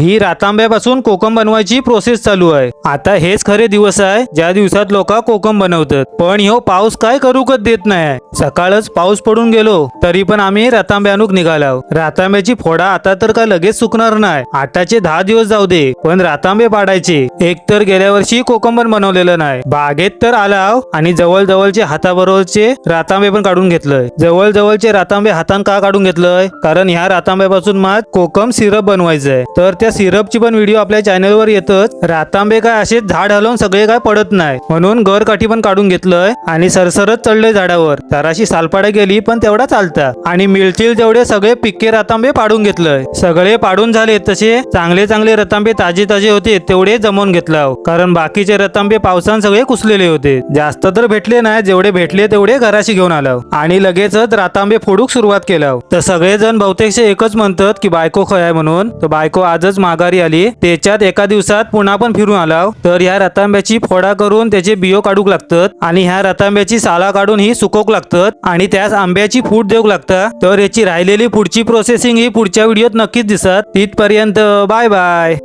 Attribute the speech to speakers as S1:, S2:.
S1: ही रातांब्यापासून कोकम बनवायची प्रोसेस चालू आहे. आता हेच खरे दिवस आहे ज्या दिवसात लोक कोकम बनवतात. पण ह्यो पाऊस काय करूकच देत नाही. सकाळच पाऊस पडून गेलो तरी पण आम्ही रातांब्यानुक निघालो रातांब्याची फोडा आता तर काय लगेच सुकणार नाही. आताचे दहा दिवस जाऊ दे पण रातांबे पाडायचे. एक तर गेल्या वर्षी कोकम पण बनवलेलं नाही. बागेत तर आलाव आणि जवळ जवळचे हाताबरोबरचे रातांबे पण काढून घेतलंय. जवळ जवळचे रातांबे हातान का काढून घेतलंय? कारण ह्या रातांब्यापासून मात कोकम सिरप बनवायचंय. तर त्या सिरपची पण व्हिडिओ आपल्या चॅनलवर येतच. रातांबे काय असे झाड हलवून सगळे काय पडत नाही. म्हणून गरकाठी पण काढून घेतलंय आणि सरसरत चढलंय झाडावर. ताराशी सालपाडा गेली पण तेवढा चालता आणि मिळतील तेवढे सगळे पिके रातांबे पाडून घेतलंय. सगळे पाडून झाले तसे चांगले चांगले रतांबे ताजे ताजे होते तेवढे जमवून घेतलं कारण बाकीचे रतांबे पावसान सगळे कुसलेले होते. जास्त तर भेटले नाही जेवढे भेटले तेवढे घराशी घेऊन आलो आणि लगेचच रातांबे फोडूक सुरुवात केलं तर सगळेजण बहुतेकशे एकच म्हणतात की बायको खय आहे म्हणून? तर बायको आजच माघारी आली. त्याच्यात एका दिवसात पुन्हा पण फिरून आलाव. तर ह्या रतांब्याची फोडा करून त्याचे बियो काढूक लागतात आणि ह्या रतांब्याची साला काढून ही सुकवूक लागतात आणि त्यास आंब्याची फूट देऊक लागतात. तर याची राहिलेली पुढची प्रोसेसिंग ही पुढच्या व्हिडिओत नक्कीच दिसत. तिथपर्यंत बाय बाय